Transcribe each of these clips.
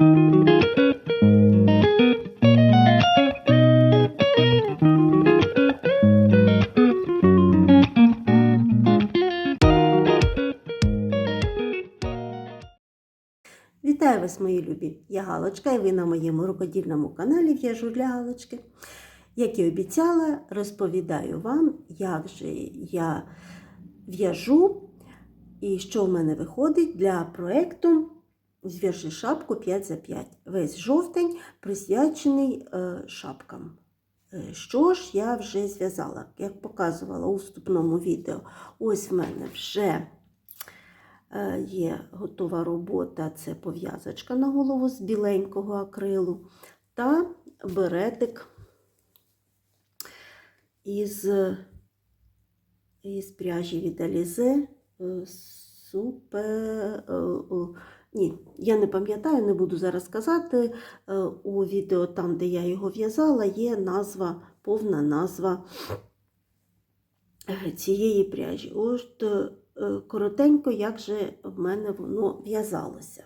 Вітаю вас, мої любі! Я Галочка, і ви на моєму рукодільному каналі В'яжу для Галочки. Як і обіцяла, розповідаю вам, як же я в'яжу і що в мене виходить для проєкту Зв'яжи шапку 5 за 5. Весь жовтень присвячений е, шапкам. Е, Що ж я вже зв'язала? Як показувала у вступному відео, ось в мене вже Е, Є готова робота, це пов'язочка на голову з біленького акрилу та беретик із, із пряжі від Alize. е, Супер. Ні, я не пам'ятаю, не буду зараз казати. Е, У відео, там, де я його в'язала, є назва, повна назва е, цієї пряжі. Ось е, коротенько, як же в мене воно в'язалося.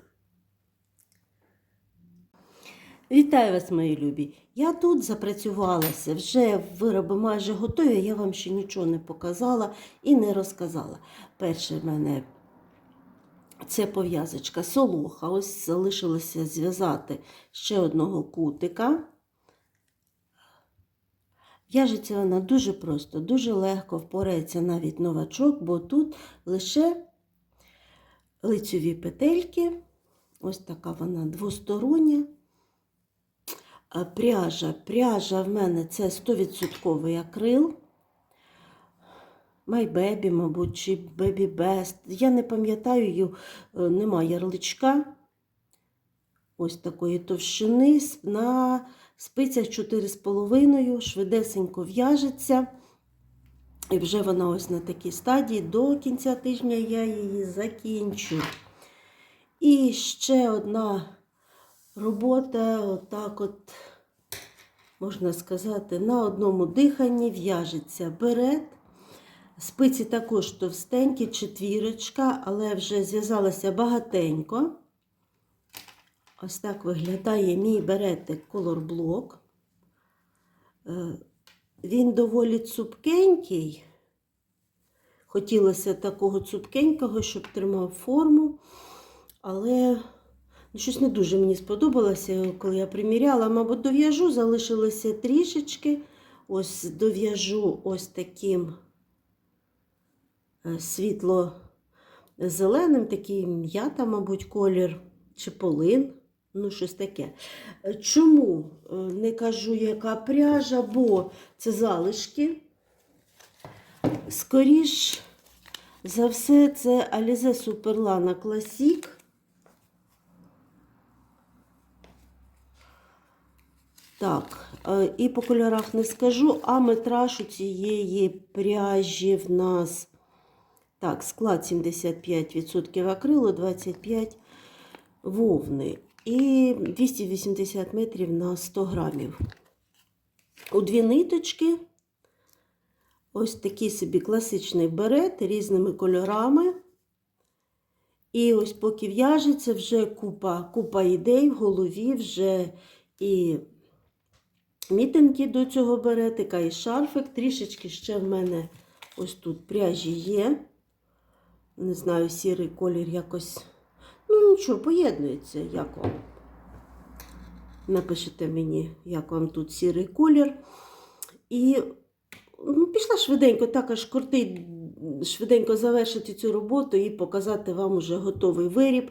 Вітаю вас, мої любі! Я тут запрацювалася, вже вироби майже готові, я вам ще нічого не показала і не розказала. Перше в мене це пов'язочка солоха. Ось залишилося зв'язати ще одного кутика. В'яжеться вона дуже просто, дуже легко впорається навіть новачок, бо тут лише лицьові петельки. Ось така вона двостороння. Пряжа. Пряжа в мене це 100% акрил. Baby, мабуть, чи Baby Best. Я не пам'ятаю, її, е, нема ярличка. Ось такої товщини на спицях 4,5, швидесенько в'яжеться. І вже вона ось на такій стадії. До кінця тижня я її закінчу. І ще одна робота, отак от, можна сказати, на одному диханні в'яжеться берет. Спиці також товстенькі, четвірочка, але вже зв'язалася багатенько. Ось так виглядає мій беретик Block. Е, Він доволі цупкенький. Хотілося такого цупкенького, щоб тримав форму. Але ну, щось не дуже мені сподобалося, коли я приміряла. Мабуть, дов'яжу, залишилося трішечки. Ось дов'яжу ось таким е, світло-зеленим, такий м'ята, мабуть, колір, чи полин. Ну, щось таке. Е, Чому е, не кажу, яка пряжа, бо це залишки. Скоріш за все, це Alize Superlana Classic. Так, і по кольорах не скажу, а метраж у цієї пряжі в нас. Так, склад 75% акрилу, 25% вовни. І 280 метрів на 100 грамів. У дві ниточки ось такий собі класичний берет різними кольорами. І ось поки в'яжеться, вже купа, купа ідей в голові, вже і мітинки до цього беретика, і шарфик. Трішечки ще в мене ось тут пряжі є. Не знаю, сірий колір якось. Ну, нічого, поєднується, як вам. Напишите мені, як вам тут сірий колір. І ну, пішла швиденько, також кортить швиденько завершити цю роботу і показати вам уже готовий виріб.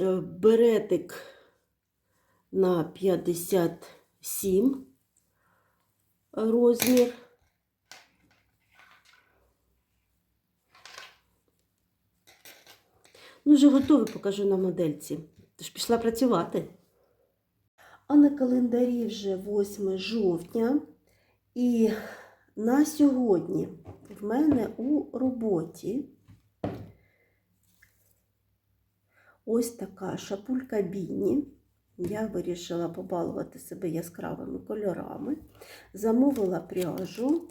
Е, Беретик на 57 розмір. Ну, вже готовий, покажу на модельці. Тож пішла працювати. А на календарі вже 8 жовтня. І на сьогодні в мене у роботі ось така шапулька Біні. Я вирішила побалувати себе яскравими кольорами. Замовила пряжу.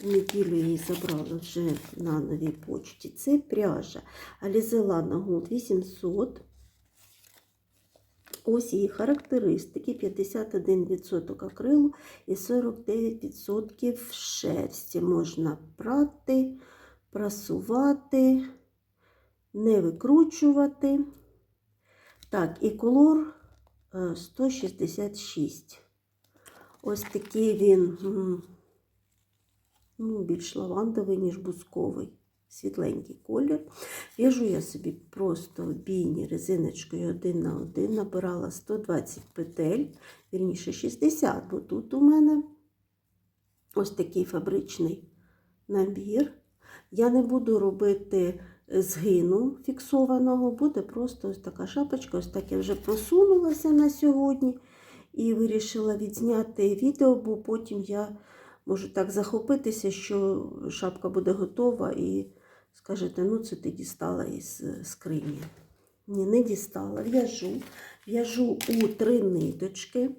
В неділю її забрала вже на новій почті. Це пряжа Lana Gold 800. Ось її характеристики: 51% акрилу і 49% шерсті. Можна прати, прасувати, не викручувати. Так, і колор е, 166. Ось такий він ну, більш лавандовий, ніж бусковий. Світленький колір. В'яжу я собі просто бійні резиночкою один на один, набирала 120 петель, вірніше 60, бо тут у мене ось такий фабричний набір. Я не буду робити згину фіксованого, буде просто ось така шапочка. Ось так я вже просунулася на сьогодні і вирішила відзняти відео, бо потім я можу так захопитися, що шапка буде готова і скажете, ну це ти дістала із скрині. Ні, не дістала. В'яжу. В'яжу у три ниточки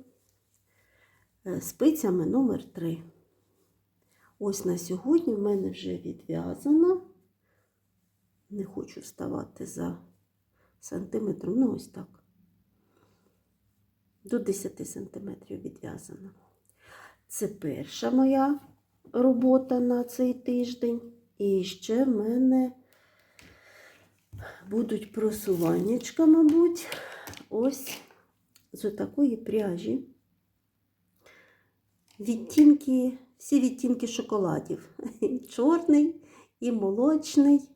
е, спицями номер 3. Ось на сьогодні в мене вже відв'язано. Не хочу вставати за сантиметром, ну ось так. До 10 сантиметрів відв'язано. Це перша моя робота на цей тиждень. І ще в мене будуть просуваннячка, мабуть, ось з такої пряжі. Відтінки, всі відтінки шоколадів. Чорний, і молочний,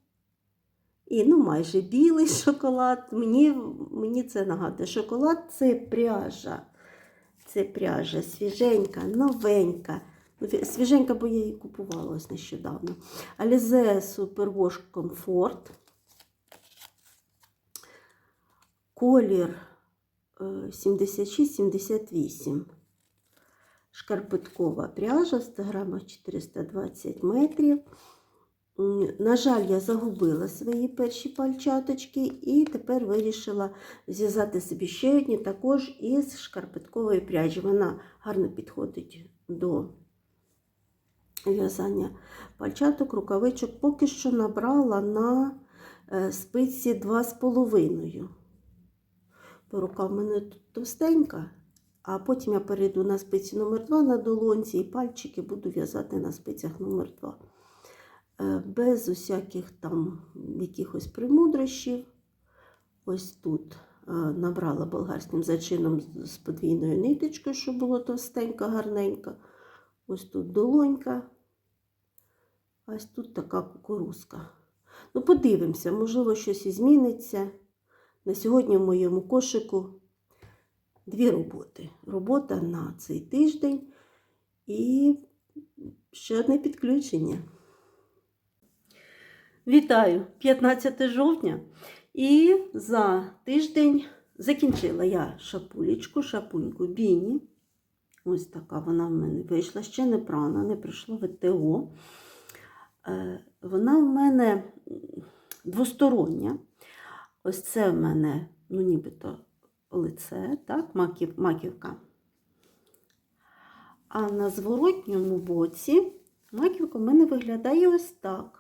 і ну, майже білий шоколад. Мені, мені це нагадує. Шоколад це пряжа. Це пряжа свіженька, новенька. Ну, Свіженька, бо я її купувала ось нещодавно. Alize Superwash Comfort. Колір е, 76-78. Шкарпеткова пряжа в 100 грамах 420 метрів. На жаль, я загубила свої перші пальчаточки і тепер вирішила зв'язати собі ще одні також із шкарпеткової пряжі. Вона гарно підходить до в'язання пальчаток, рукавичок. Поки що набрала на е, спиці 2,5. Бо рука в мене тут товстенька, а потім я перейду на спиці номер 2 на долонці і пальчики буду в'язати на спицях номер 2 Е, Без усяких там якихось примудрощів. Ось тут е, набрала болгарським зачином з- подвійною ниточкою, щоб було товстенька, гарненька. Ось тут долонька. Ось тут така кукурузка. Ну, подивимося, можливо, щось і зміниться. На сьогодні в моєму кошику дві роботи. Робота на цей тиждень і ще одне підключення. Вітаю! 15 жовтня. І за тиждень закінчила я шапулечку, шапуньку Біні. Ось така вона в мене вийшла. Ще не прана, не прийшло ВТО. Е, Вона в мене двостороння. Ось це в мене, ну, нібито лице, так, маків, маківка. А на зворотньому боці маківка в мене виглядає ось так.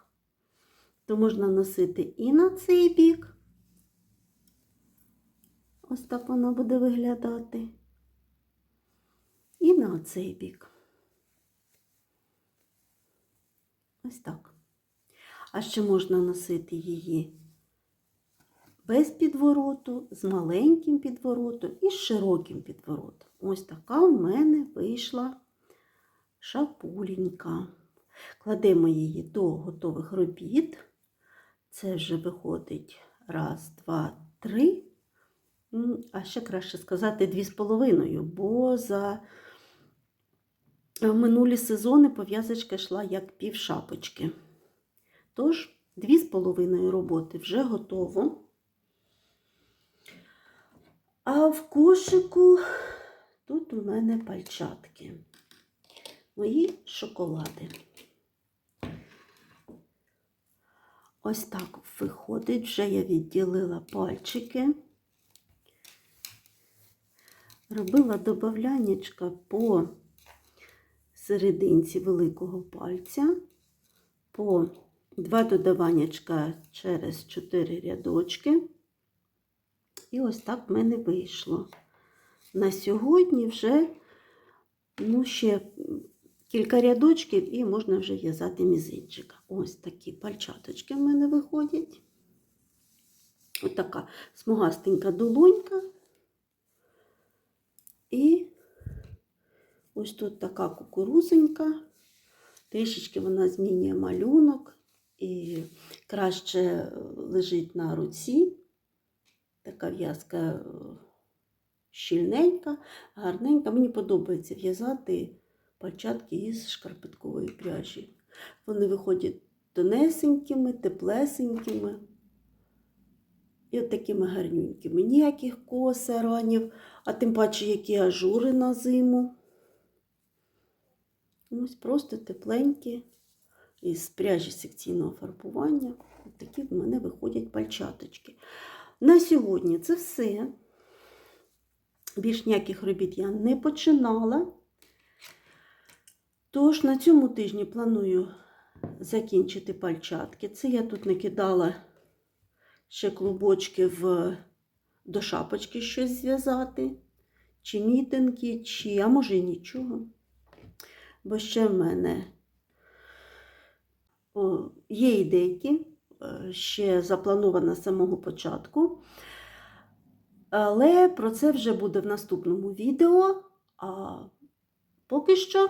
То можна носити і на цей бік. Ось так вона буде виглядати. І на цей бік. Ось так. А ще можна носити її без підвороту, з маленьким підворотом і з широким підворотом. Ось така в мене вийшла шапуленька. Кладемо її до готових робіт. Це вже виходить раз, два, три. А ще краще сказати дві з половиною, бо за минулі сезони пов'язочка йшла як пів шапочки. Тож, дві з половиною роботи вже готово. А в кошику тут у мене пальчатки. Мої шоколади. Ось так виходить, вже я відділила пальчики. Робила добавлянечка по серединці великого пальця, по два додаваннячка через чотири рядочки. І ось так в мене вийшло. на сьогодні вже ну, ще кілька рядочків і можна вже в'язати мізинчика. Ось такі пальчаточки в мене виходять. Ось така смугастенька долонька. І ось тут така кукурузенька. Трішечки вона змінює малюнок і краще лежить на руці. Така в'язка е, щільненька, гарненька. Мені подобається в'язати пальчатки із шкарпеткової пряжі. Вони виходять тонесенькими, теплесенькими. І от такими гарненькими. Ніяких косаранів, а тим паче, які ажури на зиму. Ось просто тепленькі із пряжі секційного фарбування. От такі в мене виходять пальчаточки. На сьогодні це все. Більш ніяких робіт я не починала. Тож на цьому тижні планую закінчити пальчатки. Це я тут накидала ще клубочки в, до шапочки щось зв'язати, чи мітинки, чи, а може і нічого. Бо ще в мене о, є ідейки, е, ще запланована з самого початку. Але про це вже буде в наступному відео. А поки що